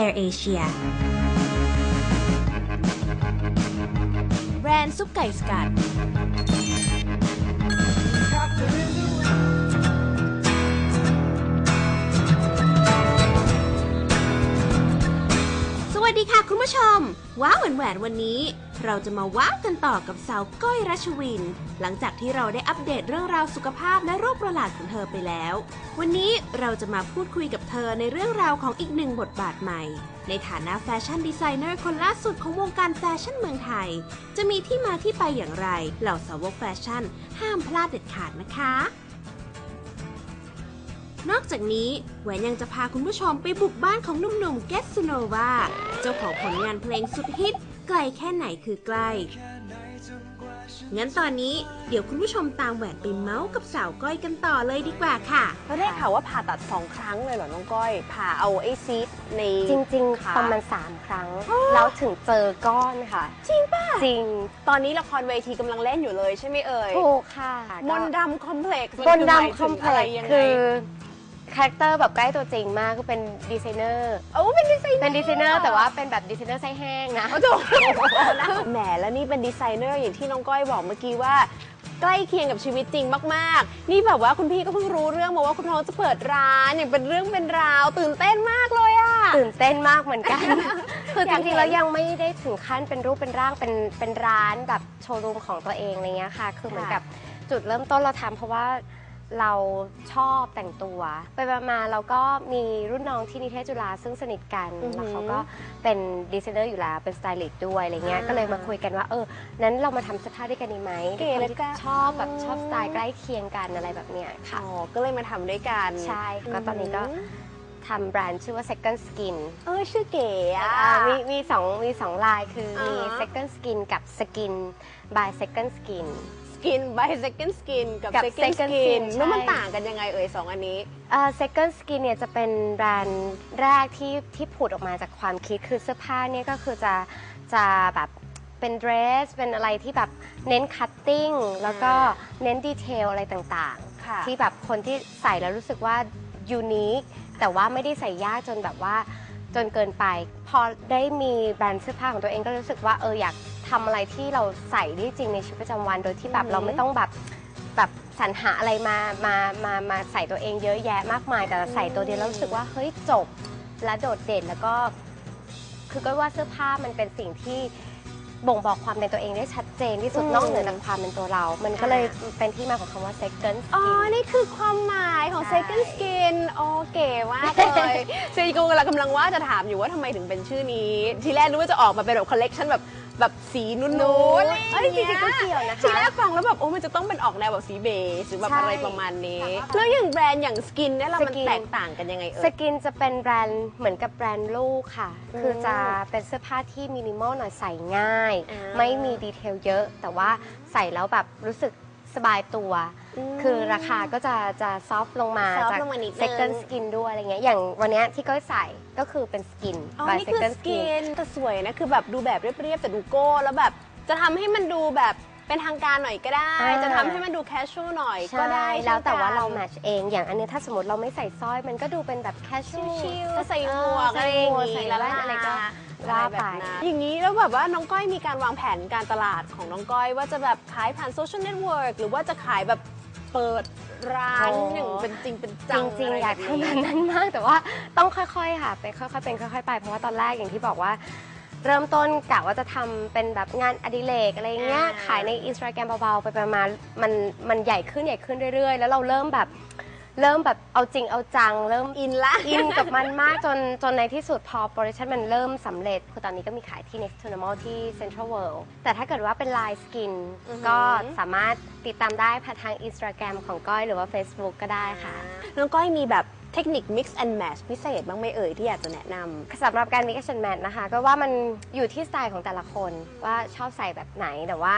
Air Asia แบรนด์ซุปไก่สกัด ผู้ชม ว้าวแหวนแหวนวันนี้ เราจะมาว้าวกันต่อกับสาวก้อยรัชวิน หลังจากที่เราได้อัปเดตเรื่องราวสุขภาพและโรคประหลาดของเธอไปแล้ว วันนี้เราจะมาพูดคุยกับเธอในเรื่องราวของอีกหนึ่งบทบาทใหม่ ในฐานะแฟชั่นดีไซเนอร์คนล่าสุดของวงการแฟชั่นเมืองไทย จะมีที่มาที่ไปอย่างไร เหล่าสาวกแฟชั่น ห้ามพลาดเด็ดขาดนะคะ นอกจากนี้แหวนยังจะพาคุณผู้ชมไปบุกบ้านของหนุ่มๆเกสโนวาเจ้าของผลงานเพลงสุดฮิต ไกลแค่ไหนคือใกล้ งั้นตอนนี้เดี๋ยวคุณผู้ชมตามแหวนไปเมาส์กับสาวก้อยกันต่อเลยดีกว่าค่ะเขาได้ข่าวว่าผ่าตัดสองครั้งเลยเหรอน้องก้อย ผ่าเอาไอ้ซีสในจริงค่ะๆประมาณ3ครั้ง แล้วถึงเจอก้อนค่ะ จริงป่ะ จริง ตอนนี้ละครเวทีกำลังเล่นอยู่เลยใช่ไหมเอ่ยถูกค่ะ มนต์ดำคอมเพล็กซ์บนดำคอมเพล็กซ์คือ คาแรคเตอร์แบบใกล้ตัวจริงมากคือเป็นดีไซเนอร์โอ้เป็นดีไซเนอร์เป็นดีไซเนอร์แต่ว่าเป็นแบบดีไซเนอร์ไส้แห้งนะโอ้โหแหมแล้วนี่เป็นดีไซเนอร์อย่างที่น้องก้อยบอกเมื่อกี้ว่าใกล้เคียงกับชีวิตจริงมาก ๆ นี่แบบว่าคุณพี่ก็เพิ่งรู้เรื่องมาว่าคุณน้องจะเปิดร้านอย่างเป็นเรื่องเป็นราว ตื่นเต้นมากเลยอะตื่นเต้นมากเหมือนกัน คืออยาจกเห็นริงๆแล้วยังไม่ได้ถึงขั้นเป็นรูปเป็นร่างเป็นเป็นร้านแบบโชว์รูมของตัวเองอะไรเงี้ยค่ะ คือเหมือนกับจุดเริ่มต้นเราทำเพราะว่า เราชอบแต่งตัว ไปมาๆเราก็มีรุ่นน้องที่นิเทศจุฬาซึ่งสนิทกัน อือหือแล้วเขาก็เป็นดีไซเนอร์อยู่แล้ว เป็นสไตลิสต์ด้วยอะไรเงี้ย อ่าก็เลยมาคุยกันว่า เออ นั้นเรามาทำเสื้อผ้าด้วยกันดีไหมเก๋เลยด้วยจ้ะความที่ชอบแบบชอบสไตล์ใกล้เคียงกันอะไรแบบเนี้ยค่ะ อ๋อ ก็เลยมาทำด้วยกันใช่ก็ตอนนี้ก็ทำแบรนด์ชื่อว่า Second Skin เออชื่อเก๋อะอ่ามีมีสองมีสองลายคือมี อ่าฮะ second skin กับ skin by second skin ส กิน by second skin กับ กับ second second skin skin แล้วมันใช่ ต่างกันยังไงเอ่ยสองอันนี้ เอ่อ second skin เนี่ยจะเป็นแบรนด์แรกที่ที่ผุดออกมาจากความคิดคือเสื้อผ้าเนี่ยก็คือจะจะแบบเป็นเดรส เป็นอะไรที่แบบเน้นคัตติ้งแล้วก็เน้นดีเทลอะไรต่างค่ะ ๆ ที่แบบคนที่ใส่แล้วรู้สึกว่ายูนิคแต่ว่าไม่ได้ใส่ยากจนแบบว่าจนเกินไป พอได้มีแบรนด์เสื้อผ้าของตัวเองก็รู้สึกว่าเอออยาก ทำอะไรที่เราใส่ได้จริงในชีวิตประจำวัน โดยที่แบบอือหือเราไม่ต้องแบบแบบสรรหาอะไรมามามามาใส่ตัวเองเยอะแยะมากมาย แต่ใส่ตัวเดียวแล้วรู้สึกว่าเฮ้ยจบและโดดเด่นแล้วก็ คือก็ว่าเสื้อผ้ามันเป็นสิ่งที่บ่งบอกความเป็นตัวเองได้ชัดเจนที่สุดอืม นอกเหนือจากความเป็นตัวเรา มันก็เลยเป็นที่มาของคำว่า second อ๋อ skin นี่คือความหมายของ ใช่ second skin โอเก๋มากเลยเซนกูกำลังกำลังว่าจะถามอยู่ว่าทำไมถึงเป็นชื่อนี้ ทีแรกนึกว่าจะออกมาเป็นแบบคอลเลกชันแบบ แบบสีนุ่นๆอะไรอย่างเงี้ยเอ้ยจริงๆก็เกี่ยวนะคะ ทีแรกฟังแล้วแบบโอ้มันจะต้องเป็นออกแนวแบบสีเบจหรือแบบใช่ อะไรประมาณนี้ แล้วอย่างแบรนด์อย่างสกินเนี่ยเรามัน Skin แตกต่างกันยังไงเอ่สย กินจะเป็นแบรนด์เหมือนกับแบรนด์ลูกค่ะ อืมคือจะเป็นเสื้อผ้าที่มินิมอลหน่อยใส่ง่าย อ่า ไม่มีดีเทลเยอะ แต่ว่าใส่แล้วแบบรู้สึก สบายตัวมคือราคาก็จะจะซอฟลงมา soft จาก ลงมานิดนึง second skin ด้วยอะไรเงี้ยอย่างวันเนี้ยที่ก้อยใส่ก็คือเป็นสกินอ๋อ by นี่คือ second สกินแต่สวยนะ คือแบบดูแบบเรียบๆแต่ดูโก้ แล้วแบบจะทำให้มันดูแบบ เป็นทางการหน่อยก็ได้ อ่า จะทำให้มันดูแคชชวลหน่อยก็ใช่ได้แล้วแต่ว่าเราช่นแมกันทช์เองอย่างอันนี้ถ้าสมมติเราไม่ใส่สร้อยมันก็ดูเป็นแบบแคชชวลชิลๆใส่หมวกใส่อะไรหอมย่างวกใส่นี้แว่นอะไรก็ว่าอะไรแบไปบนั้นอย่างนี้แล้วแบบว่าน้องก้อยมีการวางแผนการตลาดของน้องก้อย ว่าจะแบบขายผ่านโซเชียลเน็ตเวิร์กหรือว่าจะขายแบบเปิดร้านโอ้ อย่างเป็นจริงเป็นจจังริงะๆไรอยากแบบทำแบบนั้นมาก แต่ว่าต้องค่อย ๆ ค่ะไปค่อย ๆ เป็นค่อย ๆ ไป เพราะว่าตอนแรกอย่างที่บอกว่า เริ่มต้นกะว่าจะทำเป็นแบบงานอดิเรกอะไรเงี้ยขายในอินสตาแกรมเบาๆ ไปประมาณมันมันใหญ่ขึ้นใหญ่ขึ้นเรื่อยๆ แล้วเราเริ่มแบบเริ่มแบบเอาจริงเอาจัง เริ่มอินละ อินกับมันมากจนจนในที่สุดพอโปรดักชันมันเริ่มสำเร็จ คือตอนนี้ก็มีขายที่ Next to Normal ที่ Central World แต่ถ้าเกิดว่าเป็นลายสกิน อือหือ ก็สามารถติดตามได้ผ่านทาง Instagram ของก้อยหรือว่า Facebook ก็ได้ค่ะ น้องก้อยมีแบบ เทคนิค mix and match พิเศษบ้างไหมเอ่ยที่อยากจะแนะนำ สำหรับการ mix and match นะคะ ก็ว่ามันอยู่ที่สไตล์ของแต่ละคนว่าชอบใส่แบบไหนแต่ว่า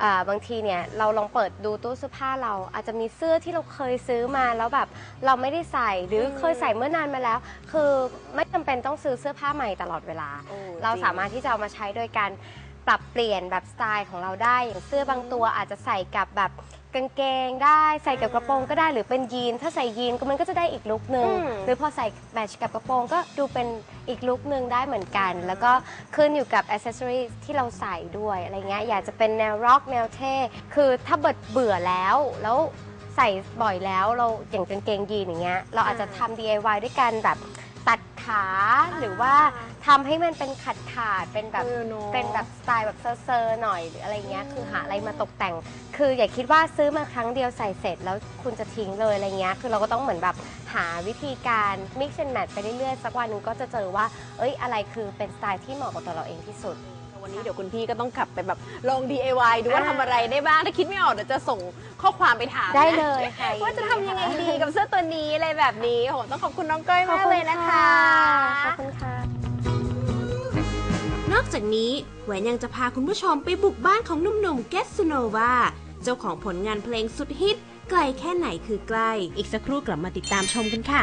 เอ่อบางทีเนี่ยเราลองเปิดดูตู้เสื้อผ้าเราอาจจะมีเสื้อที่เราเคยซื้อมาแล้วแบบเราไม่ได้ใส่หรือเคยใส่เมื่อนานมาแล้ว คือไม่จำเป็นต้องซื้อเสื้อผ้าใหม่ตลอดเวลา โอ้เราจริงสามารถที่จะเอามาใช้โดยการปรับเปลี่ยนแบบสไตล์ของเราได้อย่างเสื้อบางตัวอาจจะใส่กับแบบ กางเกงได้ใส่กับกระโปรงก็ได้หรือเป็นยีน ถ้าใส่ยีนก็มันก็จะได้อีกลุคนึงอืม หรือพอใส่แมทชกับกระโปรงก็ดูเป็นอีกลุคนึงได้เหมือนกัน แล้วก็ขึ้นอยู่กับอ c เซสซอรีที่เราใส่ด้วยอะไรเงี้ยอยากจะเป็นแนวร็อกแนวเท่คือถ้าเบิดเบื่อแล้วแล้วใส่บ่อยแล้วเราอย่างกางเกงยีนอย่างเงี้ยเราอาจจะทำ DIY ด้วยกันแบบ ตัดขาหรือว่าทำให้มันเป็นขัดขาดเป็นแบบเออเนอะเป็นแบบสไตล์แบบเซอร์ๆหน่อยหรืออะไรเงี้ยคือหาอะไรมาตกแต่ง คืออย่าคิดว่าซื้อมาครั้งเดียวใส่เสร็จแล้วคุณจะทิ้งเลยอะไรเงี้ยคือเราก็ต้องเหมือนแบบหาวิธีการ mix and match ไปเรื่อยๆ สักวันหนึ่งก็จะเจอว่า เอ้ยอะไรคือเป็นสไตล์ที่เหมาะกับตัวเราเองที่สุด วันนี้เดี๋ยวคุณพี่ก็ต้องกลับไปแบบลอง DIY ดูว่าทำอะไรได้บ้าง ถ้าคิดไม่ออกเดี๋ยวจะส่งข้อความไปถามนะได้เลยค่ะว่าจะทำยังไงดีกับเสื้อตัวนี้อะไรแบบนี้โหต้องขอบคุณน้องก้อยมากเลยนะคะขอบคุณค่ะ นอกจากนี้แหวนยังจะพาคุณผู้ชมไปบุกบ้านของหนุ่มๆเกสโนวาเจ้าของผลงานเพลงสุดฮิตไกลแค่ไหนคือใกล้ อีกสักครู่กลับมาติดตามชมกันค่ะ